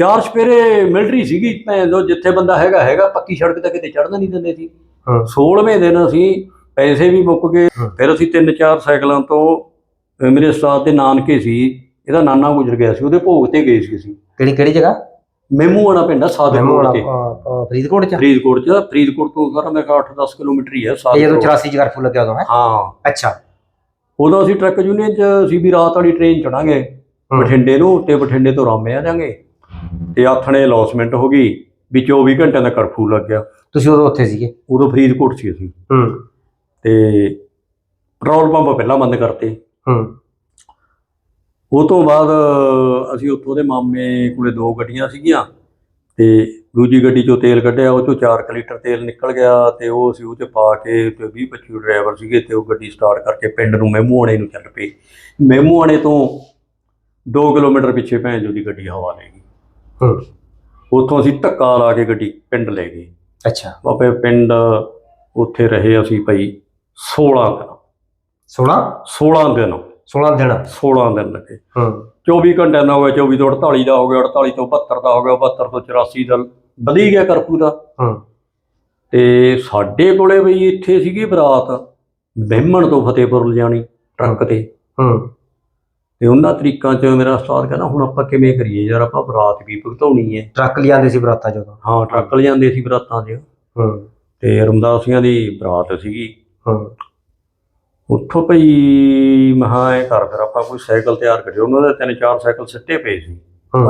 ਚਾਰ ਸਪੇਰੇ ਮਿਲਟਰੀ ਸੀਗੀ ਭੈਣ ਜੋ ਜਿੱਥੇ ਬੰਦਾ ਹੈਗਾ ਹੈਗਾ ਪੱਕੀ ਸੜਕ ਤੇ ਕਿਤੇ ਚੜ੍ਹਨਾ ਨਹੀਂ ਦਿੰਦੇ ਸੀ। ਹਾਂ। 16ਵੇਂ ਦਿਨ ਅਸੀਂ ਪੈਸੇ ਵੀ ਮੁੱਕ ਗਏ। ਫਿਰ ਅਸੀਂ ਤਿੰਨ ਚਾਰ ਸਾਈਕਲਾਂ ਤੋਂ ਮੇਰੇ ਉਸਤਾਦ ਦੇ ਨਾਨਕੇ ਸੀ ਇਹਦਾ ਨਾਨਾ ਗੁਜ਼ਰ ਗਿਆ ਸੀ ਉਹਦੇ ਭੋਗ ਤੇ ਗਏ ਸੀ ਅਸੀਂ। ਕਿਹੜੀ ਕਿਹੜੀ ਜਗ੍ਹਾ? ਮੈਮੂ ਵਾਲਾ ਪਿੰਡ ਆ ਸਾਦਿਕਪੁਰ ਤੇ। ਫਰੀਦਕੋਟ ਚ? ਫਰੀਦਕੋਟ ਚ ਫਰੀਦਕੋਟ ਤੋਂ ਸਾਰਾ ਮੈਂ 8-10 ਕਿਲੋਮੀਟਰ ਹੀ ਹੈ ਇਹ ਜਦੋਂ ਸਾਦਿਕਪੁਰ 84 ਚ ਕਰਫਿਊ ਲੱਗਿਆ ਉਦੋਂ ਹੈ? ਹਾਂ। ਅੱਛਾ। ਉਦੋਂ ਅਸੀਂ ਟਰੱਕ ਯੂਨੀਅਨ ਚ ਅਸੀਂ ਵੀ ਰਾਤ ਵਾਲੀ ਟ੍ਰੇਨ ਚੜਾਂਗੇ। ਬਠਿੰਡੇ ਨੂੰ ਤੇ ਬਠਿੰਡੇ ਤੋਂ ਰਾਮੇ ਆ ਜਾਾਂਗੇ। ਤੇ ਆਥਣੇ ਲੌਸਮੈਂਟ ਹੋ ਗਈ ਵੀ 24 ਘੰਟਿਆਂ ਦਾ ਕਰਫਿਊ ਲੱਗ ਗਿਆ। ਤੁਸੀਂ ਉਦੋਂ ਉੱਥੇ ਸੀਗੇ? ਉਦੋਂ ਫਰੀਦਕੋਟ ਸੀ ਅਸੀਂ। ਹੂੰ। ਤੇ ਪੈਟਰੋਲ ਪੰਪ ਪਹਿਲਾਂ ਬੰਦ ਕਰਤੇ। ਹੂੰ। ਉਹ ਤੋਂ ਬਾਅਦ ਅਸੀਂ ਉੱਥੋਂ ਦੇ ਮਾਮੇ ਕੋਲੇ ਦੋ ਗੱਡੀਆਂ ਸੀਗੀਆਂ ਤੇ ਦੂਜੀ ਗੱਡੀ ਚੋਂ ਤੇਲ ਕੱਢਿਆ ਉਹ ਚੋਂ 4 ਲੀਟਰ ਤੇਲ ਨਿਕਲ ਗਿਆ ਤੇ ਉਹ ਅਸੀਂ ਉਹ 'ਚ ਪਾ ਕੇ ਤੇ 20 25 ਡਰਾਈਵਰ ਸੀਗੇ ਤੇ ਉਹ ਗੱਡੀ ਸਟਾਰਟ ਕਰਕੇ ਪਿੰਡ ਨੂੰ ਮਹਿਮੂਆਣੇ ਨੂੰ ਚੱਲ ਪਏ। ਮਹਿਮੂਆਣੇ ਤੋਂ 2 ਕਿਲੋਮੀਟਰ ਪਿੱਛੇ ਭੈਣ ਜੋ ਦੀ ਗੱਡੀ ਹਵਾ ਲੈ ਗਈ। ਉੱਥੋਂ ਅਸੀਂ ਧੱਕਾ ਲਾ ਕੇ ਗੱਡੀ ਪਿੰਡ ਲੈ ਗਏ। ਅੱਛਾ। ਬਾਪੇ ਪਿੰਡ ਉੱਥੇ ਰਹੇ ਅਸੀਂ ਭਾਈ 16 ਦਿਨ। 16 16 ਦਿਨ। 16 ਦਿਨ। 16 ਦਿਨ ਲੱਗੇ। ਹੂੰ। 24 ਘੰਟਿਆਂ ਦਾ ਹੋ ਗਿਆ 24 ਤੋਂ 48 ਦਾ ਹੋ ਗਿਆ 48 ਤੋਂ 72 ਦਾ ਹੋ ਗਿਆ 72 ਤੋਂ 84 ਦਾ ਵਧੀ ਗਿਆ ਕਰਫਿਊ ਦਾ। ਹੂੰ। ਤੇ ਸਾਡੇ ਕੋਲੇ ਬਈ ਇੱਥੇ ਸੀਗੀ ਬਰਾਤ ਬਹਿਮਣ ਤੋਂ ਫਤਿਹਪੁਰ ਲਿਜਾਣੀ ਟਰੱਕ ਤੇ। ਹੂੰ। ਤੇ ਉਹਨਾਂ ਤਰੀਕਾਂ 'ਚ ਮੇਰਾ ਉਸਤਾਦ ਕਹਿੰਦਾ ਹੁਣ ਆਪਾਂ ਕਿਵੇਂ ਕਰੀਏ ਯਾਰ? ਆਪਾਂ ਬਰਾਤ ਵੀ ਭੁਗਤਾਉਣੀ ਹੈ ਟਰੱਕ ਲਿਆਂਦੇ ਸੀ ਬਰਾਤਾਂ ਜਦੋਂ ਹਾਂ ਟਰੱਕ ਲਿਜਾਂਦੇ ਸੀ ਬਰਾਤਾਂ 'ਚ। ਹੂੰ। ਤੇ ਰਮਦਾਸੀਆਂ ਦੀ ਬਰਾਤ ਸੀਗੀ। ਹੂੰ। ਉੱਥੋਂ ਭਈ ਮਹਾ ਐ ਕਰ ਫਿਰ ਆਪਾਂ ਕੋਈ ਸਾਈਕਲ ਤਿਆਰ ਕਰਿਓ ਉਹਨਾਂ ਦੇ ਤਿੰਨ ਚਾਰ ਸਾਈਕਲ ਸਿੱਟੇ ਪਏ ਸੀ।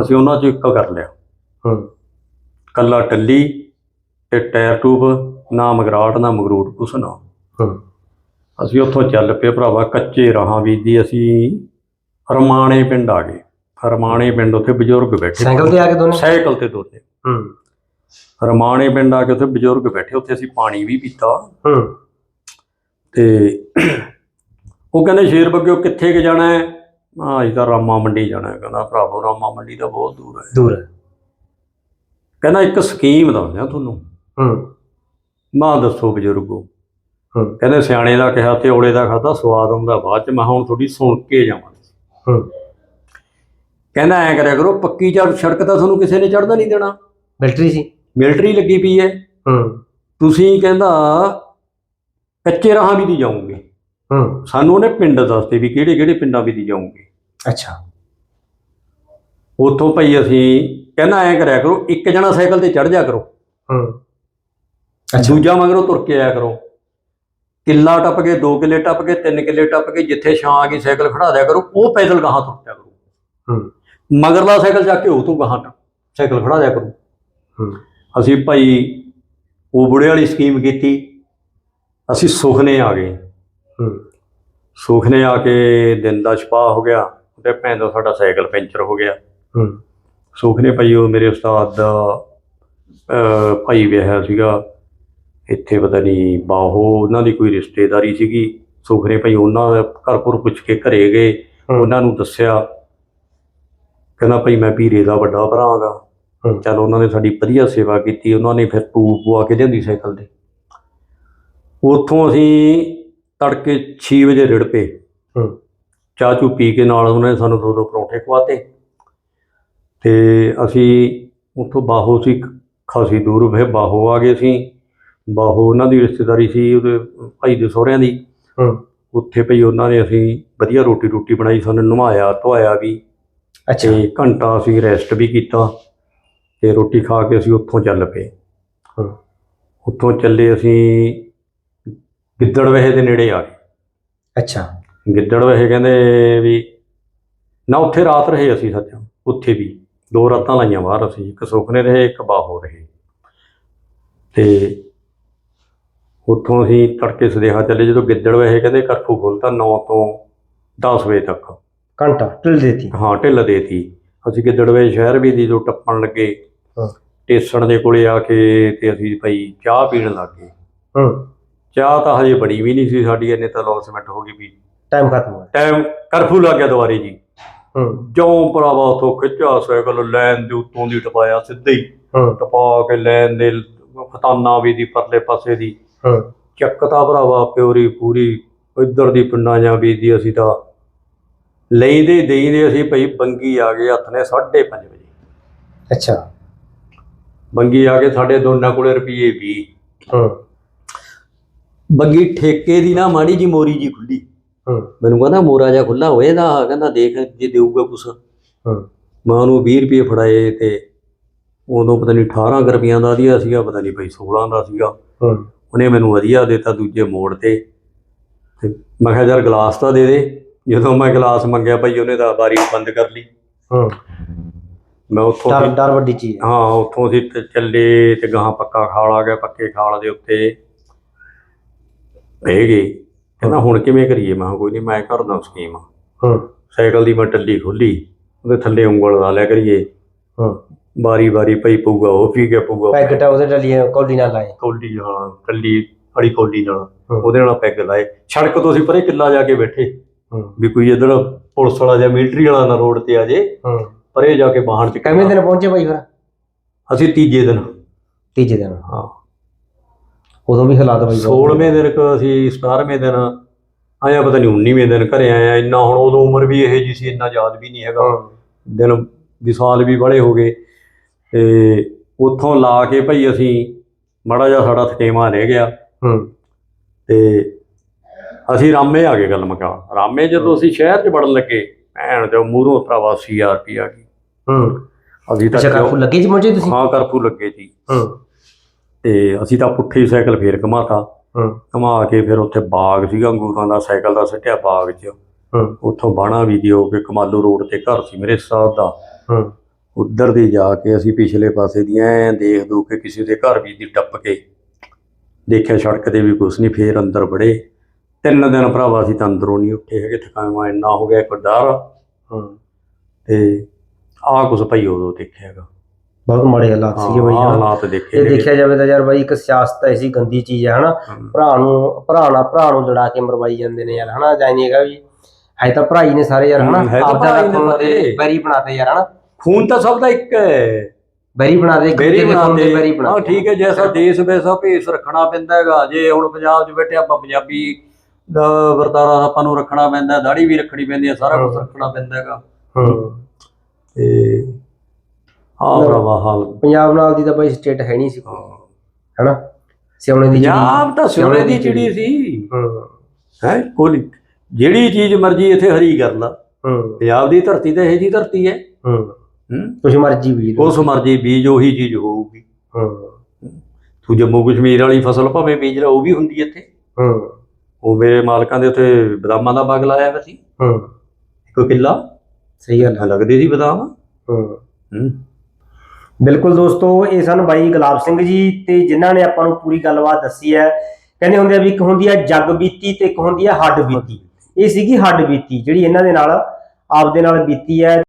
ਅਸੀਂ ਉਹਨਾਂ 'ਚ ਇੱਕ ਕਰ ਲਿਆ। ਹੂੰ। ਕੱਲਾ ਟੱਲੀ ਤੇ ਟਾਇਰ ਟੂਬ ਨਾ ਮਗਰਾਟ ਨਾ ਮਗਰੂਟ ਕੁਛ ਨਾ। ਹੂੰ। ਅਸੀਂ ਉੱਥੋਂ ਚੱਲ ਪਏ ਭਰਾਵਾ ਕੱਚੇ ਰਾਹਾਂ ਬੀਦੀ ਅਸੀਂ। ਰਮਾਣੇ ਪਿੰਡ ਆ ਗਏ। ਰਮਾਣੇ ਪਿੰਡ ਉੱਥੇ ਬਜ਼ੁਰਗ ਬੈਠੇ। ਸਾਈਕਲ ਤੇ ਆ ਕੇ ਦੋਨੇ? ਸਾਈਕਲ ਤੇ ਦੋਨੇ। ਹੂੰ। ਰਮਾਣੇ ਪਿੰਡ ਆ ਕੇ ਉੱਥੇ ਬਜ਼ੁਰਗ ਬੈਠੇ। ਉੱਥੇ ਅਸੀਂ ਪਾਣੀ ਵੀ ਪੀਤਾ। ਹੂੰ। ਤੇ ਉਹ ਕਹਿੰਦੇ ਸ਼ੇਰ ਬੱਗਿਓ ਕਿੱਥੇ ਕਿ ਜਾਣਾ ਹੈ? ਅਸੀਂ ਤਾਂ ਰਾਮਾ ਮੰਡੀ ਜਾਣਾ ਹੈ। ਕਹਿੰਦਾ ਭਰਾਵੋ ਰਾਮਾ ਮੰਡੀ ਤਾਂ ਬਹੁਤ ਦੂਰ ਹੈ। ਦੂਰ ਹੈ। ਕਹਿੰਦਾ ਇੱਕ ਸਕੀਮ ਦੱਸਦਾ ਤੁਹਾਨੂੰ। ਹੂੰ। ਮਾਂ ਦੱਸੋ ਬਜ਼ੁਰਗੋ। ਹੂੰ। ਕਹਿੰਦੇ ਸਿਆਣੇ ਦਾ ਕਿਹਾ ਤੇ ਔਲੇ ਦਾ ਖਾਦਾ ਸਵਾਦ ਆਉਂਦਾ ਬਾਅਦ ਚ। ਮੈਂ ਹੁਣ ਤੁਹਾਡੀ ਸੁਣ ਕੇ ਜਾਵਾਂ ਹੂੰ ਕਹਿੰਦਾ ਐ ਕਰਿਆ ਕਰੋ ਪੱਕੀ ਚੜ ਸੜਕ ਤਾਂ ਤੁਹਾਨੂੰ ਕਿਸੇ ਨੇ ਚੜਦਾ ਨਹੀਂ ਦੇਣਾ। ਮਿਲਟਰੀ ਸੀ। ਮਿਲਟਰੀ ਲੱਗੀ ਪਈ ਹੂੰ। ਤੁਸੀਂ ਕਹਿੰਦਾ ਕੱਚੇ ਰਾਹਾਂ ਵੀ ਦੀ ਜਾਓਗੇ। ਹੂੰ। ਸਾਨੂੰ ਉਹਨੇ ਪਿੰਡ ਦੱਸਦੇ ਵੀ ਕਿਹੜੇ ਕਿਹੜੇ ਪਿੰਡਾਂ ਵੀ ਦੀ ਜਾਓਗੇ। ਅੱਛਾ। ਉੱਥੋਂ ਭਈ ਅਸੀਂ ਕਹਿੰਦਾ ਐ ਕਰਿਆ ਕਰੋ ਇੱਕ ਜਣਾ ਸਾਈਕਲ ਤੇ ਚੜ ਜਾ ਕਰੋ। ਹੂੰ। ਅੱਛਾ। ਦੂਜਾ ਮਗਰੋਂ ਤੁਰ ਕੇ ਆਇਆ ਕਰੋ। ਕਿੱਲਾ ਟੱਪ ਕੇ 2 ਕਿੱਲੇ ਟੱਪ ਕੇ 3 ਕਿੱਲੇ ਟੱਪ ਕੇ ਜਿੱਥੇ ਛਾਂ ਆ ਗਈ ਸਾਈਕਲ ਖੜਾ ਦਿਆ ਕਰੋ ਉਹ ਪੈਦਲ ਗਾਹਾਂ ਤੁਰ ਪਿਆ ਕਰੋ। ਹੂੰ। ਮਗਰਲਾ ਸਾਈਕਲ ਚੱਕ ਕੇ ਉਹ ਤੋਂ ਗਾਹਾਂ ਸਾਈਕਲ ਖੜਾ ਦਿਆ ਕਰੋ। ਹੂੰ। ਅਸੀਂ ਭਾਈ ਉਹ ਬੁੜੇ ਵਾਲੀ ਸਕੀਮ ਕੀਤੀ ਅਸੀਂ ਸੁਖਨੇ ਆ ਗਏ। ਹੂੰ। ਸੁਖਨੇ ਆ ਕੇ ਦਿਨ ਦਾ ਛਪਾ ਹੋ ਗਿਆ ਤੇ ਭੈਣ ਦਾ ਸਾਡਾ ਸਾਈਕਲ ਪੈਂਚਰ ਹੋ ਗਿਆ। ਹੂੰ। ਸੁਖਨੇ ਭਾਈ ਉਹ ਮੇਰੇ ਉਸਤਾਦ ਦਾ ਭਾਈ ਵਿਆਹਿਆ ਸੀਗਾ। ਇੱਥੇ ਪਤਾ ਨਹੀਂ ਬਾਹੋ ਉਹਨਾਂ ਦੀ ਕੋਈ ਰਿਸ਼ਤੇਦਾਰੀ ਸੀਗੀ। ਸੁਖਨੇ ਭਾਈ ਉਹਨਾਂ ਦਾ ਘਰ ਘਰ ਪੁੱਛ ਕੇ ਘਰੇ ਗਏ। ਉਹਨਾਂ ਨੂੰ ਦੱਸਿਆ ਕਹਿੰਦਾ ਭਾਈ ਮੈਂ ਵੀਰੇ ਦਾ ਵੱਡਾ ਭਰਾ ਗਾ। ਹੂੰ। ਚਲ ਉਹਨਾਂ ਨੇ ਸਾਡੀ ਵਧੀਆ ਸੇਵਾ ਕੀਤੀ ਉਹਨਾਂ ਨੇ ਫਿਰ ਟੂਬ ਪਵਾ ਕੇ ਲਿਆਂਦੀ ਸਾਈਕਲ ਤੇ। ਉੱਥੋਂ ਅਸੀਂ ਤੜਕੇ 6 ਵਜੇ ਰਿੜ ਪਏ। ਚਾਹ ਚੂ ਪੀ ਕੇ ਨਾਲ ਉਹਨਾਂ ਨੇ ਸਾਨੂੰ ਦੋ ਦੋ ਪਰੌਂਠੇ ਖਵਾਤੇ। ਤੇ ਅਸੀਂ ਉੱਥੋਂ ਬਾਹੋ ਸੀ ਖਾਸੀ ਦੂਰ ਫਿਰ ਬਾਹੋ ਆ ਗਏ ਸੀ ਬਾਹੋ ਉਹਨਾਂ ਦੀ ਰਿਸ਼ਤੇਦਾਰੀ ਸੀ ਉਹਦੇ ਭਾਈ ਦੇ ਸਹੁਰਿਆਂ ਦੀ। ਹੂੰ। ਉੱਥੇ ਭਈ ਉਹਨਾਂ ਨੇ ਅਸੀਂ ਵਧੀਆ ਰੋਟੀ ਰੋਟੀ ਬਣਾਈ ਸਾਨੂੰ ਨਵਾਇਆ ਧਵਾਇਆ ਵੀ। ਅੱਛਾ। ਤੇ ਘੰਟਾ ਅਸੀਂ ਰੈਸਟ ਵੀ ਕੀਤਾ ਤੇ ਰੋਟੀ ਖਾ ਕੇ ਅਸੀਂ ਉੱਥੋਂ ਚੱਲ ਪਏ। ਹੂੰ। ਉੱਥੋਂ ਚੱਲੇ ਅਸੀਂ ਗਿੱਦੜਵੇਹ ਦੇ ਨੇੜੇ ਆ ਗਏ। ਅੱਛਾ। ਗਿੱਦੜਵੇਹ ਕਹਿੰਦੇ ਵੀ ਨਾ ਉੱਥੇ ਰਾਤ ਰਹੇ ਅਸੀਂ ਸੱਚ ਉੱਥੇ ਵੀ। ਦੋ ਰਾਤਾਂ ਲਾਈਆਂ ਬਾਹਰ ਅਸੀਂ ਇੱਕ ਸੁਖਨੇ ਰਹੇ ਇੱਕ ਬਾਹੋ ਰਹੇ। ਤੇ ਉੱਥੋਂ ਅਸੀਂ ਤੜਕੇ ਸਦੇਹਾ ਚੱਲੇ ਜਦੋਂ ਗਿੱਦੜਵੇਹ ਕਹਿੰਦੇ ਕਰਫੂ ਖੁੱਲ੍ਹਤਾ 9 ਤੋਂ 10 ਵਜੇ ਤੱਕ। ਘੰਟਾ ਢਿਲ ਦੇਤੀ। ਹਾਂ ਢਿੱਲ ਦੇਤੀ। ਅਸੀਂ ਗਿੱਦੜਵੇ ਸ਼ਹਿਰ ਵੀ ਦੀ ਜਦੋਂ ਟੱਪਣ ਲੱਗੇ ਹਾਂ। ਟੇਸਣ ਦੇ ਕੋਲੇ ਆ ਕੇ ਤੇ ਅਸੀਂ ਭਾਈ ਚਾਹ ਪੀਣ ਲੱਗ ਗਏ। ਹੂੰ। ਚਾਹ ਤਾਂ ਹਜੇ ਬਣੀ ਵੀ ਨਹੀਂ ਸੀ ਸਾਡੀ ਇੰਨੇ ਤਾਂ ਲੌਸਮੈਂਟ ਹੋ ਗਈ ਵੀ ਟਾਈਮ ਖਤਮ ਹੋ ਗਿਆ ਟਾਈਮ ਕਰਫਿਊ ਲੱਗ ਗਿਆ ਦੁਬਾਰੇ ਜੀ। ਹੂੰ। ਜਿਉਂ ਭਰਾਵਾ ਉਥੋਂ ਖਿੱਚਿਆ ਸਾਈਕਲ ਲੈਣ ਦੇ ਉੱਤੋਂ ਦੀ ਟਪਾਇਆ ਸਿੱਧੇ ਹੀ। ਹੂੰ। ਟਪਾ ਕੇ ਲੈਣ ਦੇ ਖਤਾਨਾ ਵੀ ਦੀ ਪਰਲੇ ਪਾਸੇ ਦੀ। ਹੂੰ। ਚੱਕਤਾ ਭਰਾਵਾ ਪਿਓਰੀ ਪੂਰੀ ਇੱਧਰ ਦੀ ਪਿੰਡਾਂ ਜਾਂ ਦੀ ਅਸੀਂ ਤਾਂ ਲਈਦੇ ਦੇਈਦੇ ਅਸੀਂ ਭਾਈ ਬੰਗੀ ਆ ਗਏ ਹੱਥ ਨੇ 5:30 ਵਜੇ। ਅੱਛਾ। ਬੰਗੀ ਆ ਕੇ ਸਾਡੇ ਦੋਨਾਂ ਕੋਲੇ ਰੁਪਏ 20 ਹੂੰ। ਬੰਗੀ ਠੇਕੇ ਦੀ ਨਾ ਮਾੜੀ ਜੀ ਮੋਰੀ ਜੀ ਖੁੱਲੀ। ਹੂੰ। ਮੈਨੂੰ ਕਹਿੰਦਾ ਮੋਰਾ ਜਾ ਖੁੱਲਾ ਹੋਏ ਦਾ ਕਹਿੰਦਾ ਦੇਖ ਜੇ ਦੇਊਗਾ ਕੁਛ। ਹੂੰ। ਮੈਂ ਉਹਨੂੰ 20 ਰੁਪਏ ਫੜਾਏ ਤੇ ਉਦੋਂ ਪਤਾ ਨਹੀਂ 18 ਕੁ ਰੁਪਈਆਂ ਦਾ ਦੀਆ ਸੀਗਾ ਪਤਾ ਨਹੀਂ ਭਾਈ 16 ਦਾ ਸੀਗਾ। ਹੂੰ। ਉਹਨੇ ਮੈਨੂੰ ਵਧੀਆ ਦਿੱਤਾ ਦੂਜੇ ਮੋੜ ਤੇ। ਤੇ ਮੈਂ ਕਿਹਾ ਯਾਰ ਗਲਾਸ ਤਾਂ ਦੇ ਦੇ। ਜਦੋਂ ਮੈਂ ਗਲਾਸ ਮੰਗਿਆ ਭਾਈ ਉਹਨੇ ਤਾਂ ਬਾਰੀ ਬੰਦ ਕਰ ਲਈ। ਹੂੰ। ਮੈਂ ਉੱਥੋਂ ਡਰ ਡਰ ਵੱਡੀ ਚੀਜ਼ ਹੈ। ਹਾਂ ਉੱਥੋਂ ਅਸੀਂ ਤੇ ਚੱਲੇ ਤੇ ਗਾਂ ਪੱਕਾ ਖਾਲ ਆ ਗਿਆ ਪੱਕੇ ਖਾਲ ਦੇ ਉੱਤੇ। ਬਹਿ ਗਏ। ਕਹਿੰਦਾ ਹੁਣ ਕਿਵੇਂ ਕਰੀਏ? ਮੈਂ ਕਿਹਾ ਕੋਈ ਨਹੀਂ ਮੈਂ ਕਰਦਾ ਸਕੀਮ। ਹੂੰ। ਸਾਈਕਲ ਦੀ ਮੈਂ ਟੱਲੀ ਖੋਲੀ। ਉਹਦੇ ਥੱਲੇ ਉਂਗਲ ਲਾ ਲਿਆ ਕਰੀਏ। ਹੂੰ। ਬਾਰੀ ਬਾਰੀ ਪਈ ਪਊਗਾ ਉਹ ਪੀ ਗਿਆ ਪਊਗਾ। ਪੈਕਟ ਉਹਦੇ ਡਲੀਏ ਕੌਲੀ ਨਾਲ ਲਾਏ। ਕੌਲੀ ਨਾਲ ਕੱਲੀ ਅੜੀ ਕੌਲੀ ਨਾਲ। ਹੂੰ। ਉਹਦੇ ਨਾਲ ਪੈਗ ਲਾਏ। ਸੜਕ ਤੋਂ ਅਸੀਂ ਪਰੇ ਕਿੱਲਾ ਜਾ ਕੇ ਬੈਠੇ। ਹੂੰ। ਵੀ ਕੋਈ ਇੱਧਰ ਪੁਲਿਸ ਵਾਲਾ ਜਾਂ ਮਿਲਟਰੀ ਵਾਲਾ ਨਾ ਰੋਡ ਤੇ ਆ ਜੇ। ਹੂੰ। ਪਰੇ ਜਾ ਕੇ ਬਾਹਣ ਚ ਕਿੰਨੇ ਦਿਨ ਪਹੁੰਚੇ ਭਾਈ ਫਿਰ? ਅਸੀਂ ਤੀਜੇ ਦਿਨ। ਤੀਜੇ ਦਿਨ। ਹਾਂ। ਉਦੋਂ ਵੀ ਹਾਲਾਤ ਬਹੁਤ 16ਵੇਂ ਦਿਨ ਕ ਅਸੀਂ 17ਵੇਂ ਦਿਨ। ਆਇਆ ਪਤਾ ਨਹੀਂ 19ਵੇਂ ਦਿਨ ਘਰੇ ਆਇਆ। ਇੰਨਾ ਹੁਣ ਉਦੋਂ ਉਮਰ ਵੀ ਇਹ ਜੀ ਸੀ ਇੰਨਾ ਯਾਦ ਵੀ ਨਹੀਂ ਹੈਗਾ। ਹੂੰ। ਦਿਨ ਵਿਸਾਲ ਵੀ ਬੜੇ ਹੋ ਗਏ। ਤੇ ਉੱਥੋਂ ਲਾ ਕੇ ਭਾਈ ਅਸੀਂ ਮਾੜਾ ਜਿਹਾ ਸਾਡਾ ਥਕੇਵਾ ਰਹਿ ਗਿਆ। ਹੂੰ। ਤੇ ਅਸੀਂ ਰਾਮੇ ਆ ਗਏ ਗੱਲ ਮੁਕਾ ਰਾਮੇ ਜਦੋਂ ਅਸੀਂ ਸ਼ਹਿਰ 'ਚ ਵੜਨ ਲੱਗੇ ਭੈਣ ਦੇ ਮੂਹਰੋਂ ਭਰਾਵਾ ਸੀਆਰਪੀ ਆ ਗਈ ਹੂੰ। ਅਸੀਂ ਤਾਂ ਕਾਫੂ ਲੱਗੇ ਚ ਪਹੁੰਚੇ ਤੁਸੀਂ? ਹਾਂ ਕਰਫੂ ਲੱਗੇ ਜੀ ਹੂੰ। ਤੇ ਅਸੀਂ ਤਾਂ ਪੁੱਠੀ ਸਾਈਕਲ ਫੇਰ ਘਮਾਤਾ। ਹੂੰ। ਘਮਾ ਕੇ ਫਿਰ ਉੱਥੇ ਬਾਗ ਸੀਗਾ ਅੰਗੂਰਾਂ ਦਾ ਸਾਈਕਲ ਦਾ ਸਿੱਟਿਆ ਬਾਗ 'ਚ। ਹੂੰ। ਉੱਥੋਂ ਬਾਣਾ ਵੀ ਦਿਓ ਕਿ ਕਮਾਲੂ ਰੋਡ ਤੇ ਘਰ ਸੀ ਮੇਰੇ ਸਾਹਿਬ ਦਾ। ਹੂੰ। ਉੱਧਰ ਦੀ ਜਾ ਕੇ ਅਸੀਂ ਪਿਛਲੇ ਪਾਸੇ ਦੀ ਐਂ ਦੇਖ ਦੂ ਕੇ ਕਿਸੇ ਦੇ ਘਰ ਵੀ ਦੀ ਟੱਪ ਕੇ ਦੇਖਿਆ ਸੜਕ ਤੇ ਵੀ ਕੁਛ ਨਹੀਂ ਫੇਰ ਅੰਦਰ ਬੜੇ ਤਿੰਨ ਦਿਨ ਭਰਾਵਾ ਅਸੀਂ ਤਾਂ ਅੰਦਰੋਂ ਨਹੀਂ ਉੱਠੇ ਹੈਗੇ ਥਕਾਵਾ ਇੰਨਾ ਹੋ ਗਿਆ ਇੱਕ ਡਰ। ਹੂੰ। ਤੇ ਆਹ ਕੁਛ ਭਾਈ ਉਦੋਂ ਦੇਖਿਆ ਹੈਗਾ। ਬਹੁਤ ਮਾੜੇ ਹਾਲਾਤ ਸੀਗੇ ਬਾਈ। ਹਾਲਾਤ ਦੇਖੇ ਇਹ। ਦੇਖਿਆ ਜਾਵੇ ਤਾਂ ਯਾਰ ਬਾਈ ਇੱਕ ਸਿਆਸਤ ਐਸੀ ਗੰਦੀ ਚੀਜ਼ ਹੈ ਹਨਾ? ਭਰਾ ਨੂੰ ਭਰਾ ਨਾਲ ਭਰਾ ਨੂੰ ਲੜਾ ਕੇ ਮਰਵਾਈ ਜਾਂਦੇ ਨੇ ਯਾਰ ਹਨਾ? ਜਾਨੀ ਹੈਗਾ ਵੀ। ਹੈ ਤਾਂ ਭਰਾ ਹੀ ਨੇ ਸਾਰੇ ਯਾਰ ਹਨਾ? ਆਪਦਾ ਖੂਨ ਦੇ। ਬੈਰੀ ਬਣਾਤੇ ਯਾਰ ਹਨਾ? ਖੂਨ ਤਾਂ ਸਭ ਦਾ ਇੱਕ ਹੈ। ਬੈਰੀ ਬਣਾਤੇ ਬੇਰੀ ਬਣਾਤੇ ਬੈਰੀ ਹਾਂ ਬਣਾਤੇ ਠੀਕ ਹੈ ਜੈਸਾ ਦੇਸ਼ ਵੈਸਾ ਭੇਸ ਰੱਖਣਾ ਪੈਂਦਾ ਹੈਗਾ ਜੇ ਹੁਣ ਪੰਜਾਬ 'ਚ ਬੈਠੇ ਆਪਾਂ ਪੰਜਾਬੀ ਦਾ ਵਰਤਾਰਾ ਆਪਾਂ ਨੂੰ ਰੱਖਣਾ ਪੈਂਦਾ ਦਾੜੀ ਵੀ ਰੱਖਣੀ ਪੈਂਦੀ ਹੈ ਸਾਰਾ ਕੁਝ ਹਾਂ। ਰੱਖਣਾ ਪੈਂਦਾ ਹੈਗਾ। ਹੂੰ। ਤੇ ਆਹ ਭਰਾਵਾ ਹਾਲ। ਪੰਜਾਬ ਨਾਲ ਦੀ ਤਾਂ ਬਾਈ ਸਟੇਟ ਹੈ ਨਹੀਂ ਸੀ। ਹਾਂ। ਹਨਾ? ਸਿਆਉਣੇ ਦੀ ਚਿੜੀ। ਪੰਜਾਬ ਤਾਂ ਸੋਨੇ ਦੀ ਚਿੜੀ ਸੀ। ਹੂੰ। ਹੈ ਕੋਈ ਜਿਹੜੀ ਚੀਜ਼ ਮਰਜ਼ੀ ਇੱਥੇ ਹਰੀ ਕਰ ਲਾ। ਹੂੰ। ਪੰਜਾਬ ਦੀ ਧਰਤੀ ਤਾਂ ਇਹ ਜੀ ਧਰਤੀ ਹੈ ਹੂੰ। ਹੂੰ। ਕੁਛ ਮਰਜ਼ੀ ਵੀ ਉਸ ਮਰਜ਼ੀ ਬੀਜ ਉਹੀ ਚੀਜ਼ ਹੋਊਗੀ। ਹੂੰ। ਤੂੰ ਜੰਮੂ ਕਸ਼ਮੀਰ ਵਾਲੀ ਫਸਲ ਭਾਵੇਂ ਬੀਜ ਲਾ ਉਹ ਵੀ ਹੁੰਦੀ ਇੱਥੇ। ਹੂੰ। ਉਹ ਮੇਰੇ ਮਾਲਕਾਂ ਦੇ ਉੱਥੇ ਬਦਾਮਾਂ ਦਾ ਬਾਗ ਲਾਇਆ ਹੋਇਆ ਸੀ। ਹੂੰ। ਇੱਕ ਕਿੱਲਾ। ਸਹੀ ਗੱਲ ਹੈ ਲੱਗਦੇ ਸੀ ਬਦਾਮ। ਹੂੰ। ਹੂੰ। ਬਿਲਕੁਲ ਦੋਸਤੋ ਇਹ ਸਨ ਬਾਈ ਗੁਲਾਬ ਸਿੰਘ ਜੀ ਤੇ ਜਿਨ੍ਹਾਂ ਨੇ ਆਪਾਂ ਨੂੰ ਪੂਰੀ ਗੱਲਬਾਤ ਦੱਸੀ ਹੈ। ਕਹਿੰਦੇ ਹੁੰਦੇ ਆ ਵੀ ਇੱਕ ਹੁੰਦੀ ਹੈ ਜੱਗ ਬੀਤੀ ਤੇ ਇੱਕ ਹੁੰਦੀ ਹੈ ਹੱਡ ਬੀਤੀ। ਇਹ ਸੀਗੀ ਹੱਡ ਬੀਤੀ ਜਿਹੜੀ ਇਹਨਾਂ ਦੇ ਨਾਲ ਆਪਦੇ ਨਾਲ ਬੀਤੀ ਹੈ।